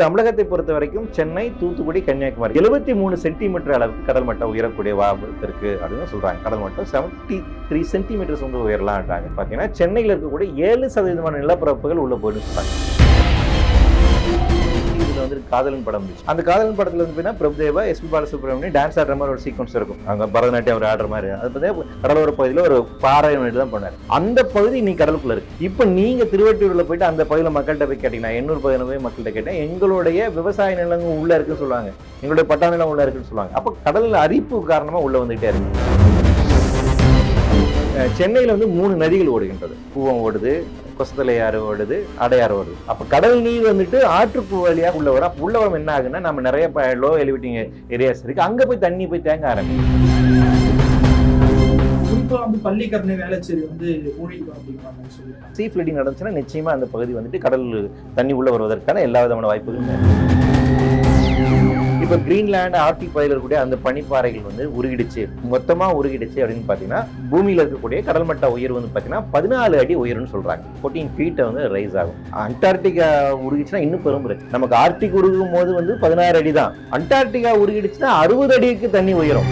தமிழகத்தை பொறுத்த வரைக்கும் சென்னை தூத்துக்குடி கன்னியாகுமரி எழுபத்தி மூணு சென்டிமீட்டர் அளவுக்கு கடல் மட்டம் உயரக்கூடிய வாய்ப்பு இருக்கு அப்படின்னு சொல்றாங்க. கடல் மட்டம் செவன்டி த்ரீ சென்டிமீட்டர்ஸ் வந்து உயரலாம்ன்றாங்க பார்த்தீங்கன்னா சென்னையில் இருக்கக்கூடிய ஏழு சதவீதமான நிலப்பரப்புகள் உள்ள போயிட்டு சொல்றாங்க. வந்து காதலன் படம் இருந்துச்சு அந்த காதலன் படத்துல வந்து பார்த்தீங்கன்னா பிரபுதேவா எஸ் பாலசுப்ரமணியம் டான்ஸ் ஆடுற மாதிரி ஒரு சீக்வன்ஸ் இருக்கும். அங்கே பரதநாட்டியம் அவர் ஆடுற மாதிரி. அது பார்த்தீங்கன்னா கடலோர பகுதியில் ஒரு பாறை ஒன்று தான் பண்ணார். அந்த பகுதி நீ கடலுக்குள்ள இருக்கு. இப்போ நீங்கள் திருவெட்டூரில் போயிட்டு அந்த பகுதியில் மக்கள்கிட்ட போய் கேட்டீங்கன்னா எண்ணூறு பகுதியில் போய் மக்கள்கிட்ட கேட்டேன் எங்களுடைய விவசாய நிலங்கள் உள்ளே இருக்குன்னு சொல்லுவாங்க. எங்களுடைய பட்டா நிலம் உள்ள இருக்குன்னு சொல்லுவாங்க. அப்போ கடல் அரிப்பு காரணமாக உள்ளே வந்துகிட்டே இருக்கு. சென்னையில் வந்து மூணு நதிகள் ஓடுகின்றது. கூவம் ஓடுது கொசத்தலை ஆறு ஓடுது அடையாறு ஓடுது அப்போ கடல் நீர் வந்துட்டு ஆற்றுப்பு வழியாக உள்ள வரும் உள்ள வரும் என்ன ஆகுன்னா நம்ம நிறைய லோ எலிவேட்டிங் ஏரியாஸ் இருக்கு. அங்க போய் தண்ணி போய் தேங்க ஆரம்பிக்கும். குறிப்பா வந்து பள்ளிக்கரணை வேளச்சேரி வந்து மூழ்கிடும் அப்படிங்கிற சொல்லியிருக்காங்க. சீ ஃபிளடிங் நடந்துச்சுன்னா நிச்சயமா அந்த பகுதி வந்துட்டு கடல் தண்ணி உள்ள வருவதற்கான எல்லா விதமான வாய்ப்புகளும். இப்போ கிரீன்லேண்ட் ஆர்டிக் பகுதியில் இருக்கக்கூடிய அந்த பனிப்பாறைகள் வந்து உருகிடுச்சு. மொத்தமாக உருகிடுச்சு அப்படின்னு பார்த்தீங்கன்னா பூமியில இருக்கக்கூடிய கடல் மட்ட உயர்வு வந்து பார்த்தீங்கன்னா பதினாலு அடி உயர்வுன்னு சொல்றாங்க. ஃபோர்டீன் ஃபீட்டை வந்து ரைஸ் ஆகும். அண்டார்டிகா உருகிச்சுன்னா இன்னும் பெரும் நமக்கு ஆர்டிக் உருகும் போது வந்து பதினாறு அடி தான் அண்டார்டிகா உருகிடுச்சுன்னா அறுபது அடிக்கு தண்ணி உயரும்.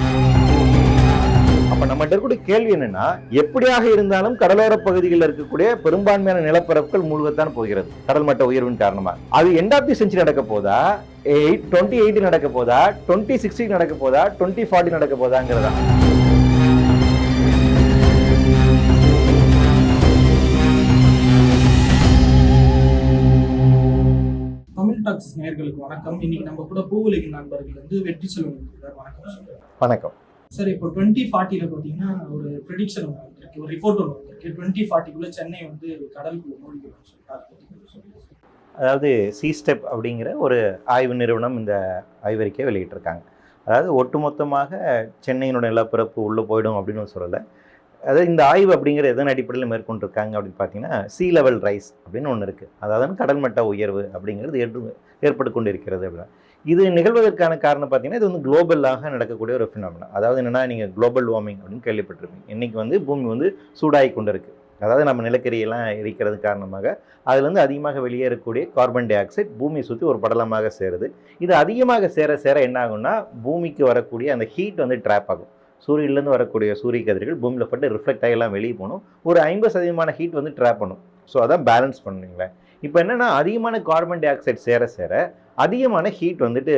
அப்ப நம்மகிட்ட இருக்கக்கூடிய கேள்வி என்னன்னா எப்படியாக இருந்தாலும் கடலோர பகுதிகளில் இருக்கக்கூடிய பெரும்பான்மையான நிலப்பரப்புகள் மூழ்கத்தான் போகிறது. கடல் மட்ட உயர்வின் காரணமா அது எண்ட் ஆஃப் தி செஞ்சுரி நடக்க போதா? எயிட் டுவெண்ட்டி எயிட் நடக்க போதா? டுவெண்ட்டி சிக்ஸ்டி நடக்க போதா? டுவெண்ட்டி ஃபார்ட்டி நடக்க போதாங்கிறதா? டாக்ஸ் நேயர்களுக்கு வணக்கம். இன்னைக்கு நம்ம கூட பூவுலகி நண்பர்கள் வந்து வெற்றி செல்வம் வணக்கம். வணக்கம். சார் இப்போ டுவெண்ட்டி ஃபார்ட்டியில் பார்த்தீங்கன்னா ஒரு ப்ரிடிக்ஷன் ஒன்று வந்திருக்கு. ஒரு ரிப்போர்ட் ஒன்று வந்திருக்கு. டுவெண்ட்டி ஃபார்ட்டிக்குள்ள சென்னை வந்து கடலுக்குள்ள மூழ்கிடும் சொல்லிட்டு அதாவது சி ஸ்டெப் அப்படிங்கிற ஒரு ஆய்வு நிறுவனம் இந்த ஆய்வறிக்கையை வெளியிட்டிருக்காங்க. அதாவது ஒட்டுமொத்தமாக சென்னையினுடைய நிலப்பரப்பு உள்ளே போயிடும் அப்படின்னு சொல்லலை. அதாவது இந்த ஆய்வு அப்படிங்கிற எதன் அடிப்படையில் மேற்கொண்டிருக்காங்க அப்படின்னு பார்த்தீங்கன்னா சீ லெவல் ரைஸ் அப்படின்னு ஒன்று இருக்குது அதாவது கடல் மட்ட உயர்வு அப்படிங்கிறது ஏற்று ஏற்பட்டு கொண்டிருக்கிறது அப்படின்னா. இது நிகழ்வதற்கான காரணம் பார்த்தீங்கன்னா இது வந்து குளோபலாக நடக்கக்கூடிய ஒரு ஃபினாமினா அதாவது என்னென்னா நீங்கள் குளோபல் வார்மிங் அப்படின்னு கேள்விப்பட்டிருப்பீங்க. இன்னைக்கு வந்து பூமி வந்து சூடாகி கொண்டு இருக்குது அதாவது நம்ம நிலக்கரியெல்லாம் எரிக்கிறது காரணமாக அதுலேருந்து அதிகமாக வெளியேறக்கூடிய கார்பன் டை ஆக்சைடு பூமியை சுற்றி ஒரு படலமாக சேருது. இது அதிகமாக சேர சேர என்ன ஆகும்னா பூமிக்கு வரக்கூடிய அந்த ஹீட் வந்து ட்ராப் ஆகும். சூரியன்லேருந்து வரக்கூடிய சூரிய கதிர்கள் பூமியில் பட்டு ரிஃப்ளெக்ட் ஆகி எல்லாம் வெளியே போகணும். ஒரு ஐம்பது சதவீதமான ஹீட் வந்து ட்ராப் பண்ணும். ஸோ அதான் பேலன்ஸ் பண்ணுவீங்களேன் இப்போ என்னென்னா அதிகமான கார்பன் டை ஆக்சைடு சேர சேர அதிகமான ஹீட் வந்துட்டு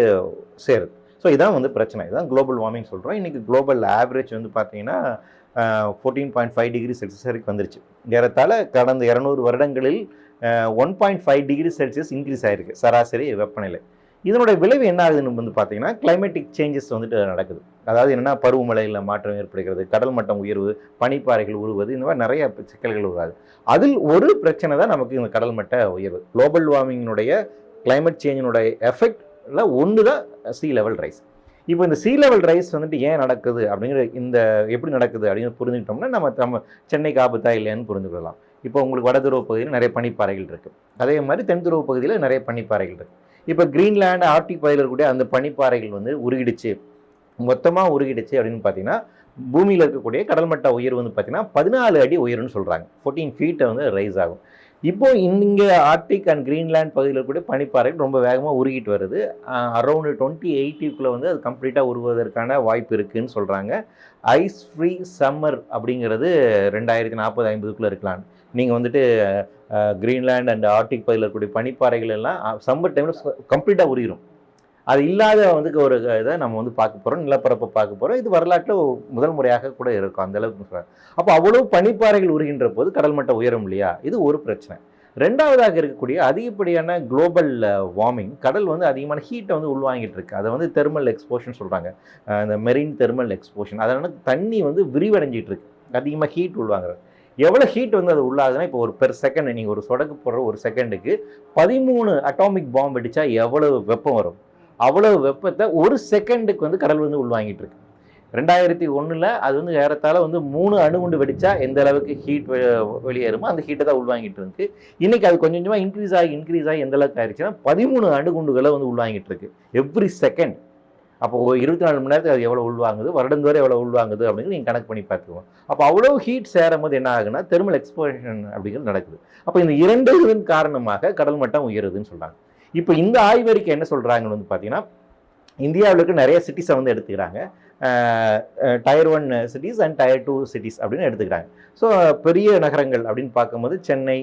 சேருது. ஸோ இதான் வந்து பிரச்சனை. இதுதான் குளோபல் வார்மிங் சொல்கிறோம் இன்றைக்கி குளோபல் ஆவரேஜ் வந்து பார்த்தீங்கன்னா fourteen point five degree Celsius வரைக்கும் வந்துருச்சு. ஏறத்தாழ கடந்த இரநூறு வருடங்களில் one point five degree Celsius increase ஆகிருக்கு சராசரி வெப்பநிலை. இதனுடைய விளைவு என்ன ஆகுதுன்னு வந்து பார்த்தீங்கன்னா கிளைமேட்டிக் சேஞ்சஸ் வந்துட்டு நடக்குது. அதாவது என்னென்னா பருவமழையில் மாற்றம் ஏற்படுகிறது கடல் மட்டம் உயர்வு பனிப்பாறைகள் உருவது இந்த மாதிரி நிறைய சிக்கல்கள் உருவாது அதில் ஒரு பிரச்சனை தான் நமக்கு இந்த கடல் மட்ட உயர்வு. குளோபல் வார்மிங்கினுடைய கிளைமேட் சேஞ்சினுடைய எஃபெக்டில் ஒன்று தான் சி லெவல் ரைஸ் இப்போ இந்த சி லெவல் ரைஸ் வந்துட்டு ஏன் நடக்குது? அப்படிங்கிற இந்த எப்படி நடக்குது அப்படின்னு புரிஞ்சுக்கிட்டோம்னா நம்ம நம்ம சென்னைக்கு ஆபத்தா இல்லையான்னு புரிஞ்சுக்கலாம் இப்போ உங்களுக்கு வடதுருவ பகுதியில் நிறைய பனிப்பாறைகள் இருக்குது அதே மாதிரி தென் துருவ பகுதியில் நிறைய பனிப்பாறைகள் இருக்குது இப்போ கிரீன்லேண்ட் ஆர்டிக் பகுதியில் இருக்கக்கூடிய அந்த பனிப்பாறைகள் வந்து உருகிடுச்சு. மொத்தமாக உருகிடுச்சு அப்படின்னு பார்த்தீங்கன்னா பூமியில் இருக்கக்கூடிய கடல் மட்ட உயர்வு வந்து பார்த்தீங்கன்னா பதினாலு அடி உயர்வுன்னு சொல்கிறாங்க ஃபோர்டீன் ஃபீட்டை வந்து ரைஸ் ஆகும். இப்போ இங்கே ஆர்டிக் அண்ட் கிரீன்லேண்ட் பகுதியில் இருக்கக்கூடிய பனிப்பாறைகள் ரொம்ப வேகமாக உருகிட்டு வருது. அரௌண்டு டுவெண்ட்டி எயிட்டிக்குள்ளே வந்து அது கம்ப்ளீட்டாக உருவதற்கான வாய்ப்பு இருக்குதுன்னு சொல்கிறாங்க ஐஸ் ஃப்ரீ சம்மர் அப்படிங்கிறது ரெண்டாயிரத்தி நாற்பது ஐம்பதுக்குள்ளே இருக்கலான்னு நீங்கள் வந்துட்டு க்ரீன்லேண்ட் அண்ட் ஆர்டிக் பகுதியில் இருக்கக்கூடிய பனிப்பாறைகள் எல்லாம் சம்மர் டைமில் கம்ப்ளீட்டாக உருகிரும் அது இல்லாத வந்து ஒரு இதை நம்ம வந்து பார்க்க போகிறோம் நிலப்பரப்பை பார்க்க போகிறோம் இது வரலாற்றில் முதல் முறையாக கூட இருக்கும் அந்த அளவுக்கு சொல்கிறாங்க அப்போ அவ்வளவு பனிப்பாறைகள் உருகின்ற போது கடல் மட்டம் உயரும் இல்லையா? இது ஒரு பிரச்சனை. ரெண்டாவதாக இருக்கக்கூடிய அதிகப்படியான குளோபல் வார்மிங் கடல் வந்து அதிகமான ஹீட்டை வந்து உள்வாங்கிட்டு இருக்கு. அதை வந்து தெர்மல் எக்ஸ்போஷன் சொல்கிறாங்க இந்த மெரின் தெர்மல் எக்ஸ்போஷன் அதனால் தண்ணி வந்து விரிவடைஞ்சிட்டு இருக்கு. அதிகமாக ஹீட் உள்வாங்குறது. எவ்வளோ ஹீட் வந்து அது உள்ளாகுதுன்னா இப்போ ஒரு பெர் செகண்ட் நீங்கள் ஒரு சொடக்கு போடுற ஒரு செகண்டுக்கு பதிமூணு அட்டாமிக் பாம்பு அடித்தா எவ்வளவு வெப்பம் வரும்? அவ்வளவு வெப்பத்தை ஒரு செகண்டுக்கு வந்து கடல் வந்து உள்வாங்கிட்டு இருக்கு. ரெண்டாயிரத்தி ஒன்றில் அது வந்து ஏறத்தால் வந்து மூணு அணுகுண்டு வெடித்தா எந்த அளவுக்கு ஹீட் வெளியேறுமோ அந்த ஹீட்டை தான் உள்வாங்கிட்டு இருக்கு. இன்றைக்கி அது கொஞ்சம் கொஞ்சமாக இன்க்ரீஸ் ஆகி இன்க்ரீஸ் ஆகி எந்த அளவுக்கு ஆயிடுச்சுன்னா பதிமூணு அணுகுண்டுகளை வந்து உள்வாங்கிட்டு இருக்கு. எவ்ரி செகண்ட் அப்போ ஒரு இருபத்தி நாலு மணி நேரத்துக்கு அது எவ்வளோ உள்வாங்குது? வருடந்தோறும் எவ்வளோ உள்வாங்குது அப்படின்னு நீங்கள் கணக்கு பண்ணி பார்த்துக்குவோம் அப்போ அவ்வளோ ஹீட் சேரும் போது என்ன ஆகுனா தெர்மல் எக்ஸ்போஷன் அப்படிங்கிறது நடக்குது. அப்போ இந்த இரண்டு இதன் காரணமாக கடல் மட்டம் உயருதுன்னு சொல்கிறாங்க இப்போ இந்த ஆய்வறிக்கை என்ன சொல்கிறாங்கன்னு வந்து பார்த்தீங்கன்னா இந்தியாவில் இருக்க நிறைய சிட்டிஸை வந்து எடுத்துக்கிறாங்க. Tier one cities and tier two cities அப்படின்னு எடுத்துக்கிறாங்க. ஸோ பெரிய நகரங்கள் அப்படின்னு பார்க்கும்போது சென்னை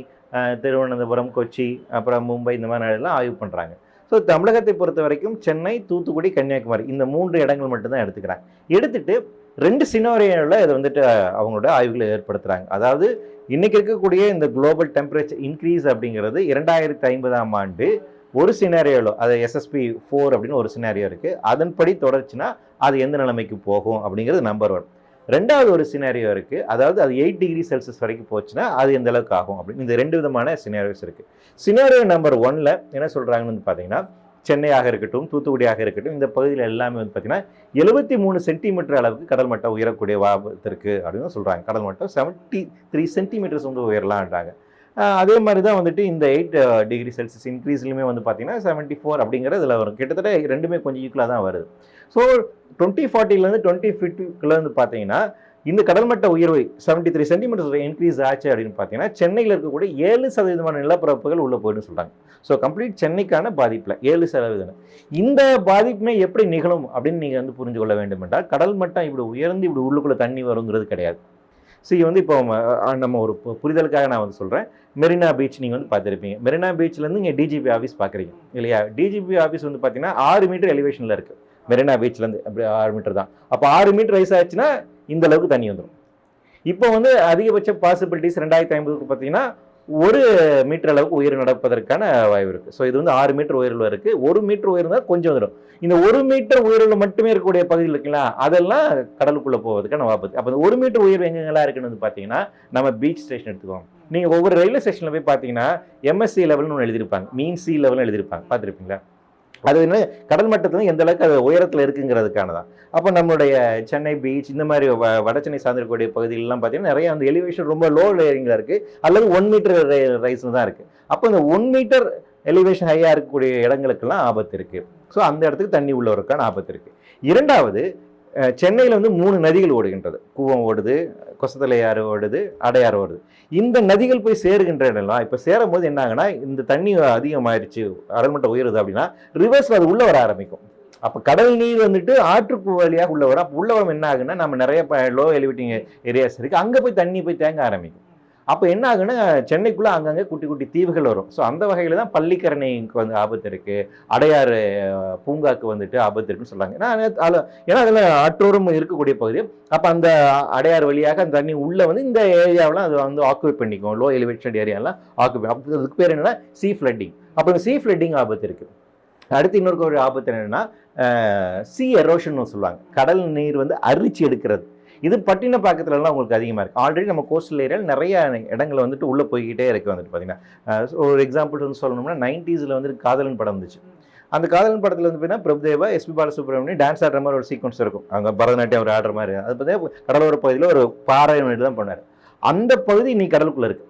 திருவனந்தபுரம் கொச்சி அப்புறம் மும்பை இந்த மாதிரி எல்லாம் ஆய்வு பண்ணுறாங்க ஸோ தமிழகத்தை பொறுத்த வரைக்கும் சென்னை தூத்துக்குடி கன்னியாகுமரி இந்த மூன்று இடங்கள் மட்டும்தான் எடுத்துக்கிறாங்க. எடுத்துட்டு ரெண்டு சினோரியோவில் இதை வந்துட்டு அவங்களோட ஆய்வுகளை ஏற்படுத்துகிறாங்க அதாவது இன்றைக்கி இருக்கக்கூடிய இந்த குளோபல் டெம்பரேச்சர் இன்க்ரீஸ் அப்படிங்கிறது இரண்டாயிரத்தி ஐம்பதாம் ஆண்டு ஒரு சினாரியோவில் அது எஸ்எஸ்பி ஃபோர் அப்படின்னு ஒரு சினாரியோ இருக்குது அதன்படி தொடர்ச்சின்னா அது எந்த நிலைமைக்கு போகும் அப்படிங்கிறது நம்பர் ஒன் ரெண்டாவது ஒரு சினாரியோ இருக்குது அதாவது அது எயிட் டிகிரி செல்சியஸ் வரைக்கும் போச்சுன்னா அது எந்த அளவுக்கு ஆகும் அப்படின்னு இந்த ரெண்டு விதமான சினாரியோஸ் இருக்குது சினாரியோ நம்பர் ஒன்னில் என்ன சொல்கிறாங்கன்னு வந்து பார்த்தீங்கன்னா சென்னையாக இருக்கட்டும் தூத்துக்குடியாக இருக்கட்டும் இந்த பகுதியில் எல்லாமே வந்து பார்த்தீங்கன்னா எழுபத்தி மூணு சென்டிமீட்டர் அளவுக்கு கடல் மட்டம் உயரக்கூடிய வாபத்து இருக்குது அப்படின்னு சொல்கிறாங்க கடல் மட்டம் செவன்ட்டி த்ரீ சென்டிமீட்டர்ஸ் வந்து உயரலான்றாங்க. அதே மாதிரி தான் வந்துட்டு இந்த எயிட் டிகிரி செல்சியஸ் இன்க்ரீஸ்லையுமே வந்து பார்த்தீங்கன்னா செவன்ட்டி ஃபோர் அப்படிங்கிற இதில் வரும். கிட்டத்தட்ட ரெண்டுமே கொஞ்சம் ஈக்குவலாக தான் வருது. ஸோ டுவெண்ட்டி ஃபார்ட்டிலேருந்து டுவெண்ட்டி ஃபிஃப்டிக்குள்ளேருந்து பார்த்தீங்கன்னா இந்த கடல்மட்ட உயர்வு செவன்ட்டி த்ரீ சென்டிமீட்டர் இன்க்ரீஸ் ஆச்சு அப்படின்னு பார்த்தீங்கன்னா சென்னையில் இருக்கக்கூடிய ஏழு சதவீதமான நிலப்பரப்புகள் உள்ளே போயிடுன்னு சொல்கிறாங்க ஸோ கம்ப்ளீட் சென்னைக்கான பாதிப்பில் ஏழு சதவீதம். இந்த பாதிப்புமே எப்படி நிகழும் அப்படின்னு நீங்கள் வந்து புரிஞ்சு கொள்ள வேண்டும் என்றால் கடல் மட்டம் இப்படி உயர்ந்து இப்படி உள்ளுக்குள்ளே தண்ணி வருங்கிறது கிடையாது. சரி வந்து இப்போ நம்ம ஒரு பு- புரிதலுக்காக நான் வந்து சொல்கிறேன் மெரினா பீச் நீங்கள் வந்து பார்த்துருப்பீங்க. மெரினா பீச்லேருந்து இங்கே டிஜிபி ஆஃபீஸ் பார்க்குறீங்க இல்லையா? டிஜிபி ஆஃபீஸ் வந்து பார்த்தீங்கன்னா ஆறு மீட்டர் எலிவேஷனில் இருக்குது மெரினா பீச்லேருந்து அப்படி ஆறு மீட்டர் தான். அப்போ ஆறு மீட்டர் ரைஸ் ஆச்சுன்னா இந்த அளவுக்கு தண்ணி வந்துடும் இப்போ வந்து அதிகபட்ச பாசிபிலிட்டிஸ் ரெண்டாயிரத்தி ஐம்பதுக்கு பார்த்தீங்கன்னா ஒரு மீட்டர் அளவுக்கு உயிர் நடப்பதற்கான வாய்ப்பு இருக்குது ஸோ இது வந்து ஆறு மீட்டர் உயர்வில் இருக்குது ஒரு மீட்டர் உயர்ந்தால் கொஞ்சம் வந்துடும் இந்த ஒரு மீட்டர் உயர்வில் மட்டுமே இருக்கக்கூடிய பகுதியில் இருக்குங்களா அதெல்லாம் கடலுக்குள்ளே போவதுக்கான வாய்ப்பு. அப்போ ஒரு மீட்டர் உயர்வு எங்கெங்கெல்லாம் இருக்குன்னு வந்து பார்த்தீங்கன்னா நம்ம பீச் ஸ்டேஷன் எடுத்துக்கோங்க நீங்கள் ஒவ்வொரு ரயில்வே ஸ்டேஷனில் போய் பார்த்தீங்கன்னா எம்எஸ்சி லெவல்னு ஒன்று எழுதியிருப்பாங்க. மீன் சி லெவல்னு எழுதியிருப்பாங்க. பார்த்துருப்பீங்களா? அது என்ன கடல் மட்டத்தில் எந்த அளவுக்கு அது உயரத்தில் இருக்குங்கிறதுக்கான தான் அப்போ நம்மளுடைய சென்னை பீச் இந்த மாதிரி வ வட சென்னை சார்ந்திருக்கக்கூடிய பகுதிகளெலாம் பார்த்தீங்கன்னா நிறைய அந்த எலிவேஷன் ரொம்ப லோ லேயரிங்கில் இருக்குது அல்லது ஒன் மீட்டர் ரைஸில் தான் இருக்குது அப்போ இந்த ஒன் மீட்டர் எலிவேஷன் ஹையாக இருக்கக்கூடிய இடங்களுக்கெல்லாம் ஆபத்து இருக்குது ஸோ அந்த இடத்துக்கு தண்ணி உள்ளவருக்கான ஆபத்து இருக்குது இரண்டாவது சென்னையில் வந்து மூணு நதிகள் ஓடுகின்றது. கூவம் ஓடுது கொசத்தலையாறு ஓடுது அடையாறு ஓடுது. இந்த நதிகள் போய் சேருகின்ற இடம்லாம் இப்போ சேரும் போது என்ன இந்த தண்ணி அதிகமாயிருச்சு அடல்மட்டம் உயருது அப்படின்னா ரிவர்ஸில் அது உள்ளே வர ஆரம்பிக்கும். அப்போ கடல் நீர் வந்துட்டு ஆற்றுக்கு வழியாக உள்ள வரும். அப்போ உள்ள வரும் என்ன ஆகுன்னா நம்ம நிறைய லோ எலிவேட்டிங் ஏரியாஸ் இருக்குது அங்கே போய் தண்ணி போய் தேங்க ஆரம்பிக்கும். அப்போ என்ன ஆகுன்னா சென்னைக்குள்ளே அங்கங்கே குட்டி குட்டி தீவுகள் வரும். ஸோ அந்த வகையில் தான் பள்ளிக்கரணைக்கு வந்து ஆபத்து இருக்குது அடையாறு பூங்காக்கு வந்துட்டு ஆபத்து இருக்குன்னு சொல்கிறாங்க ஏன்னா அதில் ஏன்னா அதில் ஆற்றோரம் இருக்கக்கூடிய பகுதி. அப்போ அந்த அடையாறு வழியாக அந்த தண்ணி உள்ளே வந்து இந்த ஏரியாவெலாம் அது வந்து ஆக்குபை பண்ணிக்கும். லோ எலிவேஷன் ஏரியாலாம் ஆக்குபை அப்போ அதுக்கு பேர் என்னென்னா சீ ஃப்ளட்டிங் அப்போ இந்த சீ ஃப்ளட்டிங் ஆபத்து இருக்குது அடுத்து இன்னொரு ஒரு ஆபத்து என்னென்னா சி எரோஷன் சொல்லுவாங்க. கடல் நீர் வந்து அரிச்சு எடுக்கிறது. இது பட்டினப்பாக்கத்துலலாம் உங்களுக்கு அதிகமாக இருக்குது ஆல்ரெடி நம்ம கோஸ்டல் ஏரியாவில் நிறைய இடங்கள் வந்துட்டு உள்ளே போய்கிட்டே இருக்குது வந்துட்டு பார்த்தீங்கன்னா ஒரு எக்ஸாம்பிள் வந்து சொல்லணும்னா நைன்டீஸில் வந்து காதலன் படம் வந்துச்சு. அந்த காதலன் படத்தில் வந்து பார்த்தீங்கன்னா பிரபுதேவா எஸ்பி பாலசுப்ரமணியம் டான்ஸ் ஆடுற மாதிரி ஒரு சீக்வன்ஸ் இருக்கும். அங்கே பரதநாட்டியம் அவர் ஆடுற மாதிரி. அது பார்த்தீங்கன்னா கடலோர பகுதியில் ஒரு பாறை தான் பண்ணார். அந்த பகுதி இன்னைக்கு கடலுக்குள்ளே இருக்குது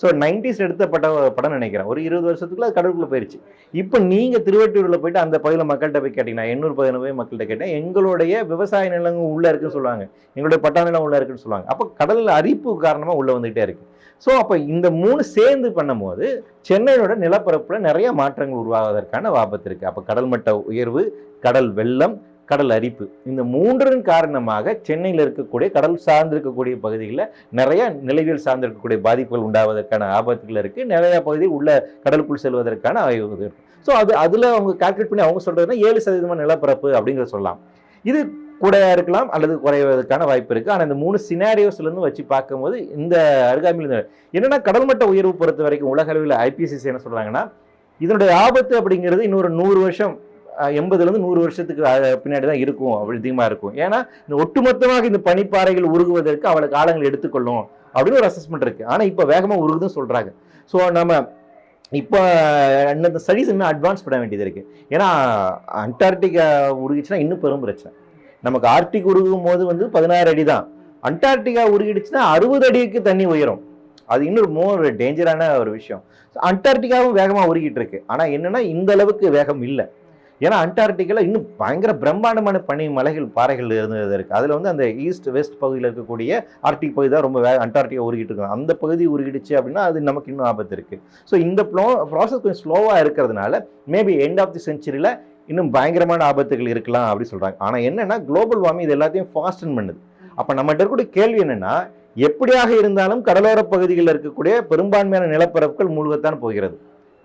ஸோ நைன்டிஸ் எடுத்த பட படம் நினைக்கிறேன். ஒரு இருபது வருஷத்துக்குள்ள அது கடவுளுக்குள்ள போயிருச்சு. இப்போ நீங்கள் திருவட்டூரில் போயிட்டு அந்த பகுதியில் மக்கள்கிட்ட போய் கேட்டிங்கன்னா எண்ணூறு பகுதியில் போய் மக்கள்கிட்ட கேட்டேன் எங்களுடைய விவசாய நிலங்கள் உள்ளே இருக்குன்னு சொல்லுவாங்க. எங்களுடைய பட்டா நிலம் உள்ளே இருக்குன்னு சொல்லுவாங்க. அப்போ கடல் அரிப்பு காரணமாக உள்ளே வந்துகிட்டே இருக்கு. ஸோ அப்போ இந்த மூணு சேர்ந்து பண்ணும்போது சென்னையோட நிலப்பரப்பில் நிறைய மாற்றங்கள் உருவாவதற்கான ஆபத்து இருக்குது அப்போ கடல் மட்ட உயர்வு கடல் வெள்ளம் கடல் அரிப்பு. இந்த மூன்றின் காரணமாக சென்னையில் இருக்கக்கூடிய கடல் சார்ந்து இருக்கக்கூடிய பகுதிகளில் நிறைய நிலவியல் சார்ந்து இருக்கக்கூடிய பாதிப்புகள் உண்டாவதற்கான ஆபத்துகள் இருக்குது நிறையா பகுதி உள்ள கடலுக்குள் செல்வதற்கான ஆய்வு இருக்கு. ஸோ அது அதில் அவங்க கால்குலேட் பண்ணி அவங்க சொல்கிறதுனா ஏழு சதவீதமான நிலப்பரப்பு அப்படிங்கிற சொல்லலாம். இது கூடையாக இருக்கலாம் அல்லது குறைவதற்கான வாய்ப்பு இருக்குது ஆனால் இந்த மூணு சினாரியோஸ்லேருந்து வச்சு பார்க்கும்போது இந்த அருகாமையில் என்னென்னா என்னன்னா கடல் மட்ட உயர்வு பொறுத்த வரைக்கும் உலக அளவில் ஐபிசிசி என்ன சொல்கிறாங்கன்னா இதனுடைய ஆபத்து அப்படிங்கிறது இன்னொரு நூறு வருஷம் எண்பதுலேருந்து நூறு வருஷத்துக்கு பின்னாடி தான் இருக்கும் அப்படி அதிகமாக இருக்கும். ஏன்னா இந்த ஒட்டுமொத்தமாக இந்த பனிப்பாறைகள் உருகுவதற்கு அவ்வளோ காலங்கள் எடுத்துக்கொள்ளும் அப்படின்னு ஒரு அசஸ்மெண்ட் இருக்குது ஆனால் இப்போ வேகமாக உருகுதுன்னு சொல்கிறாங்க ஸோ நம்ம இப்போ இந்த ஸ்டடிஸ் இன்னும் அட்வான்ஸ் பண்ண வேண்டியது இருக்குது ஏன்னா அண்டார்டிகா உருகிச்சுன்னா இன்னும் பெரும் பிரச்சனை. நமக்கு ஆர்டிக் உருகும் போது வந்து பதினாறு அடி தான் அண்டார்டிகா உருகிடுச்சுன்னா அறுபது அடிக்கு தண்ணி உயரும். அது இன்னும் மோர் டேஞ்சரான ஒரு விஷயம். அண்டார்டிகாவும் வேகமாக உருகிட்டு இருக்கு. ஆனால் என்னன்னா இந்த அளவுக்கு வேகம் இல்லை. ஏன்னா அண்டார்டிகால இன்னும் பயங்கர பிரம்மாண்டமான பனி மலைகள் பாறைகள் இருந்தது இருக்குது அதில் வந்து அந்த ஈஸ்ட் வெஸ்ட் பகுதியில் இருக்கக்கூடிய ஆர்டிக் பகுதி தான் ரொம்ப வே அண்டார்டிகா உருகிட்டு இருக்கும் அந்த பகுதி உருகிடுச்சு அப்படின்னா அது நமக்கு இன்னும் ஆபத்து இருக்குது ஸோ இந்த ப்ளோ ப்ராசஸ் கொஞ்சம் ஸ்லோவாக இருக்கிறதுனால மேபி எண்ட் ஆஃப் தி செஞ்சுரியில் இன்னும் பயங்கரமான ஆபத்துகள் இருக்கலாம் அப்படின்னு சொல்கிறாங்க ஆனால் என்னென்னா குளோபல் வார்மிங் இது எல்லாத்தையும் ஃபாஸ்டன் பண்ணுது. அப்போ நம்மகிட்ட இருக்கக்கூடிய கேள்வி என்னென்னா எப்படியாக இருந்தாலும் கடலோர பகுதிகளில் இருக்கக்கூடிய பெரும்பான்மையான நிலப்பரப்புகள் மூழ்கத்தான் போகிறது.